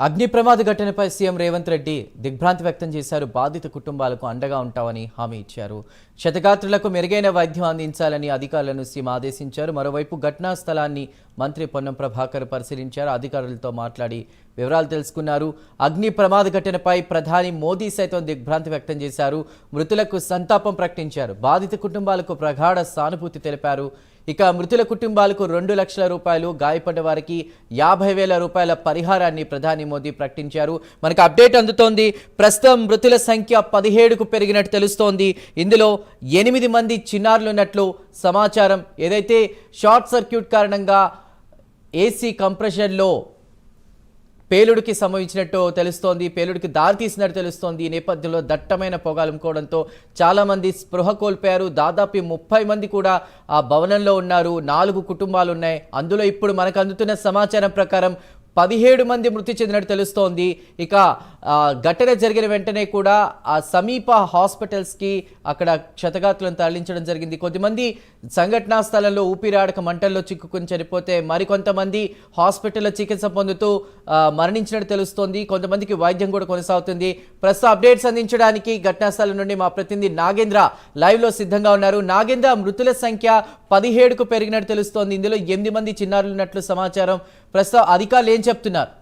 అగ్ని ప్రమాద ఘటనపై సీఎం రేవంత్ రెడ్డి దిగ్భ్రాంతి వ్యక్తం చేశారు. బాధిత కుటుంబాలకు అండగా ఉంటామని హామీ ఇచ్చారు. క్షతగాత్రులకు మెరుగైన వైద్యం అందించాలని అధికారులను సీఎం ఆదేశించారు. మరోవైపు ఘటనా స్థలాన్ని మంత్రి పొన్నం ప్రభాకర్ పరిశీలించారు. అధికారులతో మాట్లాడి వివరాలు తెలుసుకున్నారు. అగ్ని ప్రమాద ఘటనపై ప్రధాని మోదీ సైతం దిగ్భ్రాంతి వ్యక్తం చేశారు. మృతులకు సంతాపం ప్రకటించారు. బాధిత కుటుంబాలకు ప్రగాఢ సానుభూతి తెలిపారు. ఇక మృతుల కుటుంబాలకు రెండు లక్షల రూపాయలు గాయపడ్డ వారికి యాభై వేల రూపాయల పరిహారాన్ని ప్రధాని మోదీ ప్రకటించారు. మనకు అప్డేట్ అందుతోంది. ప్రస్తుతం మృతుల సంఖ్య పదిహేడుకు పెరిగినట్టు తెలుస్తోంది. ఇందులో ఎనిమిది మంది చిన్నారులు ఉన్నట్లు సమాచారం. ఏదైతే షార్ట్ సర్క్యూట్ కారణంగా ఏసీ కంప్రెషన్లో పేలుడికి సంభవించినట్టు తెలుస్తోంది పేలుడికి దారి తీసినట్టు తెలుస్తోంది. ఈ నేపథ్యంలో దట్టమైన పొగాలుకోవడంతో చాలా చాలామంది స్పృహ కోల్పోయారు. దాదాపు ముప్పై మంది కూడా ఆ భవనంలో ఉన్నారు. నాలుగు కుటుంబాలు ఉన్నాయి అందులో ఇప్పుడు మనకు అందుతున్న సమాచారం ప్రకారం పదిహేడు మంది మృతి చెందినట్టు తెలుస్తోంది. ఇక ఘటన జరిగిన వెంటనే కూడా ఆ సమీప హాస్పిటల్స్కి అక్కడ క్షతగాతులను తరలించడం జరిగింది. కొద్దిమంది సంఘటనా స్థలంలో ఊపిరాడక మంటల్లో చిక్కుకుని చనిపోతే మరికొంతమంది హాస్పిటల్లో చికిత్స పొందుతూ మరణించినట్టు తెలుస్తోంది. కొంతమందికి వైద్యం కూడా కొనసాగుతుంది. ప్రస్తుతం అప్డేట్స్ అందించడానికి ఘటనా స్థలం నుండి మా ప్రతినిధి నాగేంద్ర లైవ్లో సిద్ధంగా ఉన్నారు. నాగేంద్ర మృతుల సంఖ్య పదిహేడుకు పెరిగినట్టు తెలుస్తోంది. ఇందులో ఎనిమిది మంది చిన్నారులు ఉన్నట్లు సమాచారం ప్రస్తుతం అధికారులు ఏం చెప్తున్నారు?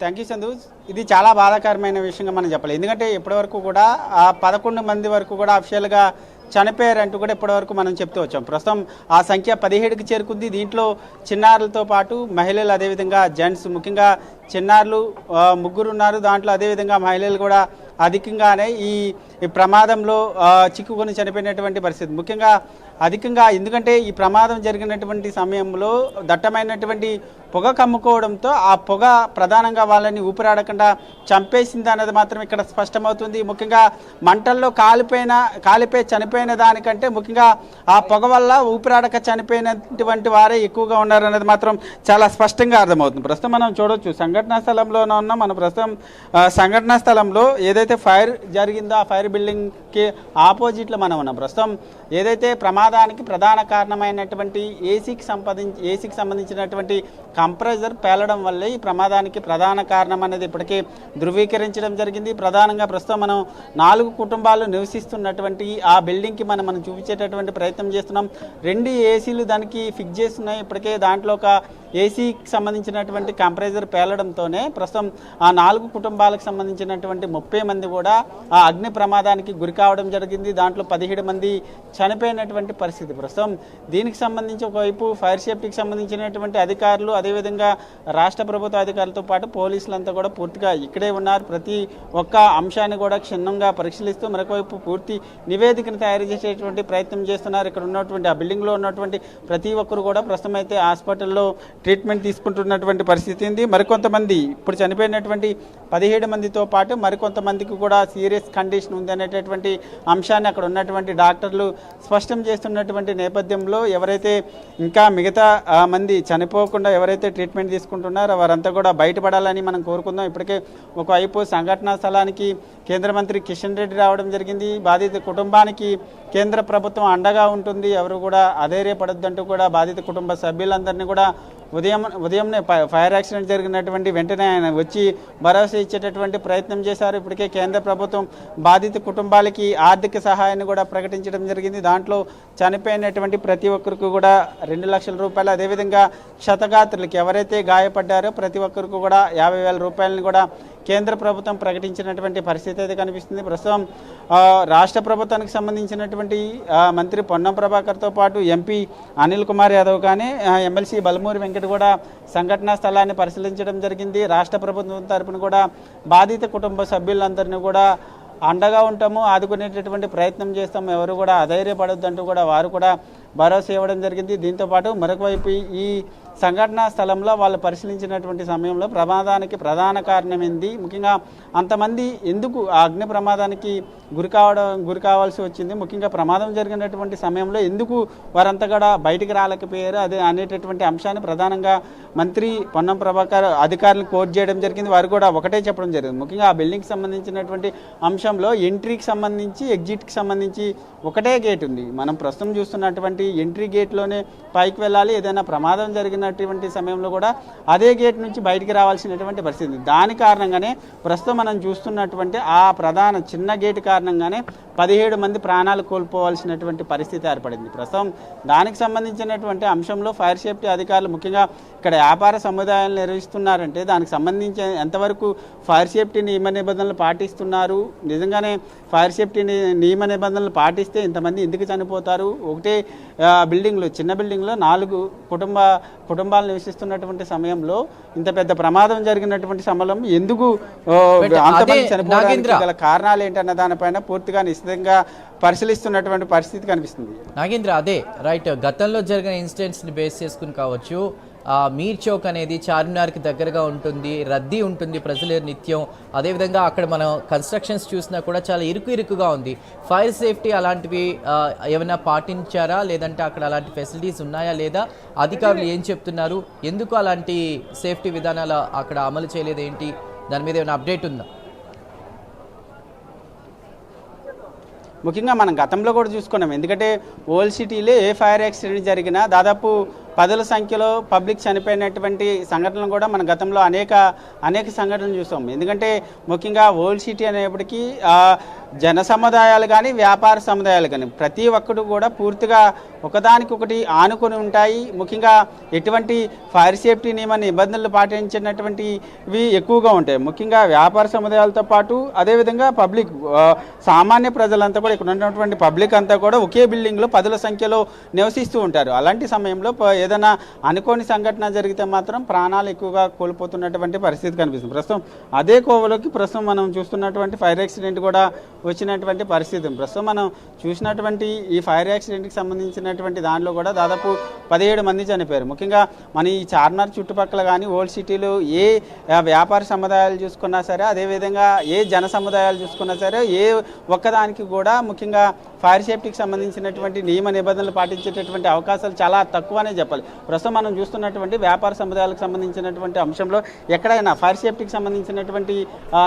థ్యాంక్ యూ చందు ఇది చాలా బాధాకరమైన విషయంగా మనం చెప్పాలి. ఎందుకంటే ఇప్పటివరకు కూడా ఆ పదకొండు మంది వరకు కూడా అఫిషియల్గా చనిపోయారంటూ కూడా ఇప్పటివరకు మనం చెప్తూ వచ్చాం. ప్రస్తుతం ఆ సంఖ్య పదిహేడుకి చేరుకుంది. దీంట్లో చిన్నారులతో పాటు మహిళలు అదేవిధంగా జెంట్స్ ముఖ్యంగా చిన్నారులు ముగ్గురు ఉన్నారు. దాంట్లో అదేవిధంగా మహిళలు కూడా అధికంగానే ఈ ప్రమాదంలో చిక్కుకొని చనిపోయినటువంటి పరిస్థితి. ముఖ్యంగా అధికంగా ఎందుకంటే ఈ ప్రమాదం జరిగినటువంటి సమయంలో దట్టమైనటువంటి పొగ కమ్ముకోవడంతో ఆ పొగ ప్రధానంగా వాళ్ళని ఊపిరాడకుండా చంపేసింది అన్నది మాత్రం ఇక్కడ స్పష్టమవుతుంది. ముఖ్యంగా మంటల్లో కాలిపోయిన కాలిపోయి చనిపోయిన దానికంటే ముఖ్యంగా ఆ పొగ వల్ల ఊపిరాడక చనిపోయినటువంటి వారే ఎక్కువగా ఉన్నారన్నది మాత్రం చాలా స్పష్టంగా అర్థమవుతుంది. ప్రస్తుతం మనం చూడవచ్చు సంఘటనా స్థలంలోనే ఉన్నాం. మనం ప్రస్తుతం సంఘటనా స్థలంలో ఏదైతే ఫైర్ జరిగిందో ఆ ఫైర్ బిల్డింగ్కి ఆపోజిట్లో మనం ఉన్నాం. ప్రస్తుతం ఏదైతే ప్రమాదానికి ప్రధాన కారణమైనటువంటి ఏసీకి సంపాదించి ఏసీకి సంబంధించినటువంటి కంప్రెసర్ పేలడం వల్లే ఈ ప్రమాదానికి ప్రధాన కారణం అనేది ఇప్పటికే ధృవీకరించడం జరిగింది. ప్రధానంగా ప్రస్తుతం మనం నాలుగు కుటుంబాలు నివసిస్తున్నటువంటి ఆ బిల్డింగ్కి మనం మనం చూపించేటటువంటి ప్రయత్నం చేస్తున్నాం. రెండు ఏసీలు దానికి ఫిక్స్ చేస్తున్నాయి. ఇప్పటికే దాంట్లో ఒక ఏసీకి సంబంధించినటువంటి కంప్రెజర్ పేలడంతోనే ప్రస్తుతం ఆ నాలుగు కుటుంబాలకు సంబంధించినటువంటి ముప్పై మంది కూడా ఆ అగ్ని ప్రమాదానికి గురి కావడం జరిగింది. దాంట్లో పదిహేడు మంది చనిపోయినటువంటి పరిస్థితి. ప్రస్తుతం దీనికి సంబంధించి ఒకవైపు ఫైర్ సేఫ్టీకి సంబంధించినటువంటి అధికారులు అదేవిధంగా రాష్ట్ర ప్రభుత్వ అధికారులతో పాటు పోలీసులంతా కూడా పూర్తిగా ఇక్కడే ఉన్నారు. ప్రతి ఒక్క అంశాన్ని కూడా క్షుణ్ణంగా పరిశీలిస్తూ మరొకవైపు పూర్తి నివేదికను తయారు చేసేటువంటి ప్రయత్నం చేస్తున్నారు. ఇక్కడ ఉన్నటువంటి ఆ బిల్డింగ్లో ఉన్నటువంటి ప్రతి ఒక్కరు కూడా ప్రస్తుతం అయితే హాస్పిటల్లో ట్రీట్మెంట్ తీసుకుంటున్నటువంటి పరిస్థితి ఉంది. మరికొంతమంది ఇప్పుడు చనిపోయినటువంటి పదిహేడు మందితో పాటు మరికొంతమందికి కూడా సీరియస్ కండిషన్ ఉంది అనేటటువంటి అంశాన్ని అక్కడ ఉన్నటువంటి డాక్టర్లు స్పష్టం చేస్తున్నటువంటి నేపథ్యంలో ఎవరైతే ఇంకా మిగతా మంది చనిపోకుండా ఎవరైతే ట్రీట్మెంట్ తీసుకుంటున్నారో వారంతా కూడా బయటపడాలని మనం కోరుకుందాం. ఇప్పటికే ఒకవైపు సంఘటనా స్థలానికి కేంద్ర మంత్రి కిషన్ రెడ్డి రావడం జరిగింది. బాధిత కుటుంబానికి కేంద్ర ప్రభుత్వం అండగా ఉంటుంది. ఎవరు కూడా అధైర్యపడొద్దంటూ కూడా బాధిత కుటుంబ సభ్యులందరినీ కూడా ఉదయం ఉదయంనే ఫై- ఫైర్ యాక్సిడెంట్ జరిగినటువంటి వెంటనే ఆయన వచ్చి భరోసా ఇచ్చేటటువంటి ప్రయత్నం చేశారు. ఇప్పటికే కేంద్ర ప్రభుత్వం బాధిత కుటుంబాలకి ఆర్థిక సహాయాన్ని కూడా ప్రకటించడం జరిగింది. దాంట్లో చనిపోయినటువంటి ప్రతి ఒక్కరికి కూడా రెండు లక్షల రూపాయలు అదేవిధంగా క్షతగాత్రులకి ఎవరైతే గాయపడ్డారో ప్రతి ఒక్కరికి కూడా యాభై వేల రూపాయలని కూడా కేంద్ర ప్రభుత్వం ప్రకటించినటువంటి పరిస్థితి అయితే కనిపిస్తుంది. ప్రస్తుతం రాష్ట్ర ప్రభుత్వానికి సంబంధించినటువంటి మంత్రి పొన్నం ప్రభాకర్తో పాటు ఎంపీ అనిల్ కుమార్ యాదవ్ కానీ ఎమ్మెల్సీ బలమూరి వెంకట కూడా సంఘటనా స్థలాన్ని పరిశీలించడం జరిగింది. రాష్ట్ర ప్రభుత్వం తరపున కూడా బాధిత కుటుంబ సభ్యులందరినీ కూడా అండగా ఉంటాము ఆదుకునేటటువంటి ప్రయత్నం చేస్తాము. ఎవరు కూడా అధైర్యపడొద్దంటూ కూడా వారు కూడా భరోసా ఇవ్వడం జరిగింది. దీంతోపాటు మరొక వైపు ఈ సంఘటనా స్థలంలో వాళ్ళు పరిశీలించినటువంటి సమయంలో ప్రమాదానికి ప్రధాన కారణం ఏంది? ముఖ్యంగా అంతమంది ఎందుకు ఆ అగ్ని ప్రమాదానికి గురి కావడం గురి కావాల్సి వచ్చింది? ముఖ్యంగా ప్రమాదం జరిగినటువంటి సమయంలో ఎందుకు వారంతా కూడా బయటికి రాలేకపోయారు? అదే అనేటటువంటి అంశాన్ని ప్రధానంగా మంత్రి పొన్నం ప్రభాకర్ అధికారులను కోర్టు చేయడం జరిగింది. వారు కూడా ఒకటే చెప్పడం జరిగింది. ముఖ్యంగా ఆ బిల్డింగ్కి సంబంధించినటువంటి అంశంలో ఎంట్రీకి సంబంధించి ఎగ్జిట్కి సంబంధించి ఒకటే గేట్ ఉంది. మనం ప్రస్తుతం చూస్తున్నటువంటి ఎంట్రీ గేట్లోనే పైకి వెళ్ళాలి. ఏదైనా ప్రమాదం జరిగిన ఉన్నటువంటి సమయంలో కూడా అదే గేట్ నుంచి బయటికి రావాల్సినటువంటి పరిస్థితి దాని కారణంగానే ప్రస్తుతం మనం చూస్తున్నటువంటి ఆ ప్రధాన చిన్న గేట్ కారణంగానే పదిహేడు మంది ప్రాణాలు కోల్పోవాల్సినటువంటి పరిస్థితి ఏర్పడింది. ప్రస్తుతం దానికి సంబంధించినటువంటి అంశంలో ఫైర్ సేఫ్టీ అధికారులు ముఖ్యంగా ఇక్కడ వ్యాపార సముదాయాలు నిర్వహిస్తున్నారంటే దానికి సంబంధించి ఎంతవరకు ఫైర్ సేఫ్టీ నియమ నిబంధనలు పాటిస్తున్నారు? నిజంగానే ఫైర్ సేఫ్టీ నియమ నిబంధనలు పాటిస్తే ఇంతమంది ఎందుకు చనిపోతారు? ఒకటే బిల్డింగ్లో చిన్న బిల్డింగ్లో నాలుగు కుటుంబ కుటుంబాలు నివసిస్తున్నటువంటి సమయంలో ఇంత పెద్ద ప్రమాదం జరిగినటువంటి సమయం ఎందుకు చనిపోవడానికి గల కారణాలు ఏంటన్న దానిపైన పూర్తిగా నిశ్చితంగా పరిశీలిస్తున్నటువంటి పరిస్థితి కనిపిస్తుంది. నాగేంద్ర అదే రైట్. గతంలో జరిగిన ఇన్సిడెంట్స్ని బేస్ చేసుకుని కావచ్చు మీర్ చౌక్ అనేది చార్మినార్కి దగ్గరగా ఉంటుంది రద్దీ ఉంటుంది ప్రజలు నిత్యం. అదేవిధంగా అక్కడ మనం కన్స్ట్రక్షన్స్ చూసినా కూడా చాలా ఇరుకు ఇరుకుగా ఉంది. ఫైర్ సేఫ్టీ అలాంటివి ఏమైనా పాటించారా? లేదంటే అక్కడ అలాంటి ఫెసిలిటీస్ ఉన్నాయా లేదా? అధికారులు ఏం చెప్తున్నారు? ఎందుకు అలాంటి సేఫ్టీ విధానాలు అక్కడ అమలు చేయలేదు ఏంటి? దాని మీద ఏమైనా అప్డేట్ ఉందా? ముఖ్యంగా మనం గతంలో కూడా చూసుకున్నాం. ఎందుకంటే ఓల్డ్ సిటీలో ఏ ఫైర్ యాక్సిడెంట్ జరిగినా దాదాపు పదుల సంఖ్యలో పబ్లిక్ చనిపోయినటువంటి సంఘటనలు కూడా మన గతంలో అనేక అనేక సంఘటనలు చూసాం. ఎందుకంటే ముఖ్యంగా ఓల్డ్ సిటీ అనేప్పటికీ జన సముదాయాలు కానీ వ్యాపార సముదాయాలు కానీ ప్రతి ఒక్కరు కూడా పూర్తిగా ఒకదానికొకటి ఆనుకొని ఉంటాయి. ముఖ్యంగా ఎటువంటి ఫైర్ సేఫ్టీ నియమ నిబంధనలు పాటించినటువంటివి ఎక్కువగా ఉంటాయి. ముఖ్యంగా వ్యాపార సముదాయాలతో పాటు అదేవిధంగా పబ్లిక్ సామాన్య ప్రజలంతా కూడా ఇక్కడ ఉన్నటువంటి పబ్లిక్ అంతా కూడా ఒకే బిల్డింగ్లో పదుల సంఖ్యలో నివసిస్తూ ఉంటారు. అలాంటి సమయంలో ఏదైనా అనుకోని సంఘటన జరిగితే మాత్రం ప్రాణాలు ఎక్కువగా కోల్పోతున్నటువంటి పరిస్థితి కనిపిస్తుంది. ప్రస్తుతం అదే కోవలోకి ప్రస్తుతం మనం చూస్తున్నటువంటి ఫైర్ యాక్సిడెంట్ కూడా వచ్చినటువంటి పరిస్థితి ప్రస్తుతం మనం చూసినటువంటి ఈ ఫైర్ యాక్సిడెంట్కి సంబంధించినటువంటి దానిలో కూడా దాదాపు పదిహేడు మంది చనిపోయారు. ముఖ్యంగా మన ఈ చార్మినార్ చుట్టుపక్కల కానీ ఓల్డ్ సిటీలో ఏ వ్యాపార సముదాయాలు చూసుకున్నా సరే అదేవిధంగా ఏ జన సముదాయాలు చూసుకున్నా సరే ఏ ఒక్కదానికి కూడా ముఖ్యంగా ఫైర్ సేఫ్టీకి సంబంధించినటువంటి నియమ నిబంధనలు పాటించేటటువంటి అవకాశాలు చాలా తక్కువనే చెప్పాలి. ప్రస్తుతం మనం చూస్తున్నటువంటి వ్యాపార సముదాయాలకు సంబంధించినటువంటి అంశంలో ఎక్కడైనా ఫైర్ సేఫ్టీకి సంబంధించినటువంటి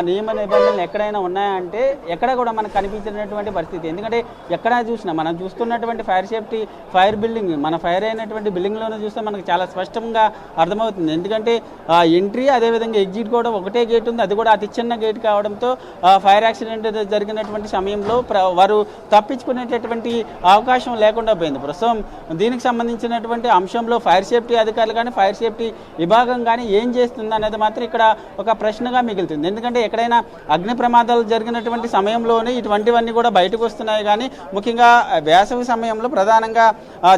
నియమ నిబంధనలు ఎక్కడైనా ఉన్నాయంటే ఎక్కడ కూడా మనకు కనిపించినటువంటి పరిస్థితి. ఎందుకంటే ఎక్కడ చూసినా మనం చూస్తున్నటువంటి ఫైర్ సేఫ్టీ ఫైర్ బిల్డింగ్ మన ఫైర్ అయినటువంటి బిల్డింగ్లోనే చూస్తే మనకు చాలా స్పష్టంగా అర్థమవుతుంది. ఎందుకంటే ఆ, ఎంట్రీ అదేవిధంగా ఎగ్జిట్ కూడా ఒకటే గేట్ ఉంది. అది కూడా అతి చిన్న గేట్ కావడంతో ఫైర్ యాక్సిడెంట్ జరిగినటువంటి సమయంలో ప్ర- వారు తప్పించుకునేటటువంటి అవకాశం లేకుండా పోయింది. ప్రస్తుతం దీనికి సంబంధించినటువంటి అంశంలో ఫైర్ సేఫ్టీ అధికారులు కానీ ఫైర్ సేఫ్టీ విభాగం కానీ ఏం చేస్తుంది అనేది మాత్రం ఇక్కడ ఒక ప్రశ్నగా మిగులుతుంది. ఎందుకంటే ఎక్కడైనా అగ్ని ప్రమాదాలు జరిగినటువంటి సమయంలో సమయంలోనే ఇటువంటివన్నీ కూడా బయటకు వస్తున్నాయి. కానీ ముఖ్యంగా వేసవి సమయంలో ప్రధానంగా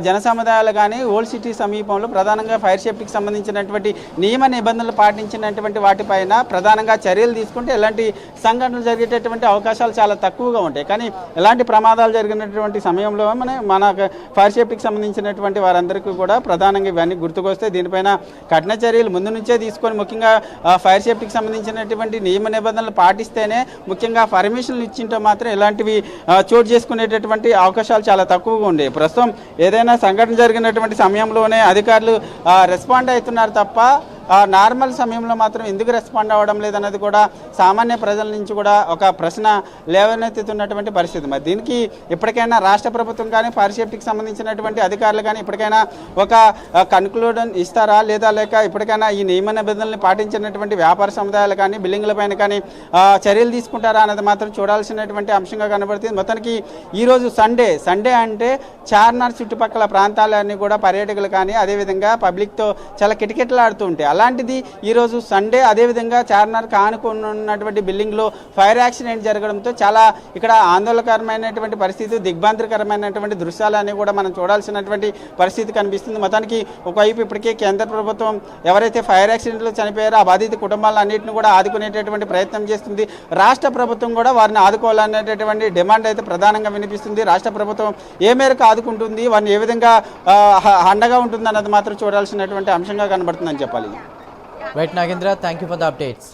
జన సముదాయాలు కానీ ఓల్డ్ సిటీ సమీపంలో ప్రధానంగా ఫైర్ సేఫ్టీకి సంబంధించినటువంటి నియమ నిబంధనలు పాటించినటువంటి వాటిపైన ప్రధానంగా చర్యలు తీసుకుంటే ఎలాంటి సంఘటనలు జరిగేటటువంటి అవకాశాలు చాలా తక్కువగా ఉంటాయి. కానీ ఎలాంటి ప్రమాదాలు జరిగినటువంటి సమయంలో మన మన ఫైర్ సేఫ్టీకి సంబంధించినటువంటి వారందరికీ కూడా ప్రధానంగా ఇవన్నీ గుర్తుకొస్తే దీనిపైన కఠిన చర్యలు ముందు నుంచే తీసుకొని ముఖ్యంగా ఫైర్ సేఫ్టీకి సంబంధించినటువంటి నియమ నిబంధనలు పాటిస్తేనే ముఖ్యంగా పర్మిషన్లు ఇచ్చింటే మాత్రం ఇలాంటివి చోటు చేసుకునేటటువంటి అవకాశాలు చాలా తక్కువగా ఉండేవి ప్రస్తుతం ఏదైనా సంఘటన జరిగినటువంటి సమయంలోనే అధికారులు రెస్పాండ్ అవుతున్నారు తప్ప నార్మల్ సమయంలో మాత్రం ఎందుకు రెస్పాండ్ అవ్వడం లేదన్నది కూడా సామాన్య ప్రజల నుంచి కూడా ఒక ప్రశ్న లేవనెత్తుతున్నటువంటి పరిస్థితి. మరి దీనికి ఇప్పటికైనా రాష్ట్ర ప్రభుత్వం కానీ ఫైర్ సంబంధించినటువంటి అధికారులు కానీ ఇప్పటికైనా ఒక కన్క్లూడన్ ఇస్తారా లేదా లేక ఇప్పటికైనా ఈ నియమ నిబంధనల్ని పాటించినటువంటి వ్యాపార సముదాయాలు కానీ బిల్డింగ్ల పైన కానీ చర్యలు తీసుకుంటారా అన్నది మాత్రం చూడాల్సినటువంటి అంశంగా కనబడుతుంది. మొత్తానికి ఈరోజు సండే సండే అంటే చార్మినార్ చుట్టుపక్కల ప్రాంతాలన్నీ కూడా పర్యాటకులు కానీ అదేవిధంగా పబ్లిక్తో చాలా కిటకిటలాడుతూ ఉంటాయి. అలాంటిది ఈరోజు సండే అదేవిధంగా చార్మినార్ కానుకున్నటువంటి ఉన్నటువంటి బిల్డింగ్లో ఫైర్ యాక్సిడెంట్ జరగడంతో చాలా ఇక్కడ ఆందోళనకరమైనటువంటి పరిస్థితి దిగ్భ్రాంతికరమైనటువంటి దృశ్యాలన్నీ కూడా మనం చూడాల్సినటువంటి పరిస్థితి కనిపిస్తుంది. మొత్తానికి ఒకవైపు ఇప్పటికే కేంద్ర ప్రభుత్వం ఎవరైతే ఫైర్ యాక్సిడెంట్లో చనిపోయారో ఆ బాధిత కుటుంబాలన్నింటిని కూడా ఆదుకునేటటువంటి ప్రయత్నం చేస్తుంది. రాష్ట్ర ప్రభుత్వం కూడా వారిని ఆదుకోవాలనేటటువంటి డిమాండ్ అయితే ప్రధానంగా వినిపిస్తుంది. రాష్ట్ర ప్రభుత్వం ఏ మేరకు ఆదుకుంటుంది వారిని ఏ విధంగా అండగా ఉంటుంది అన్నది మాత్రం చూడాల్సినటువంటి అంశంగా కనబడుతుందని చెప్పాలి. Right Nagendra thank you for the updates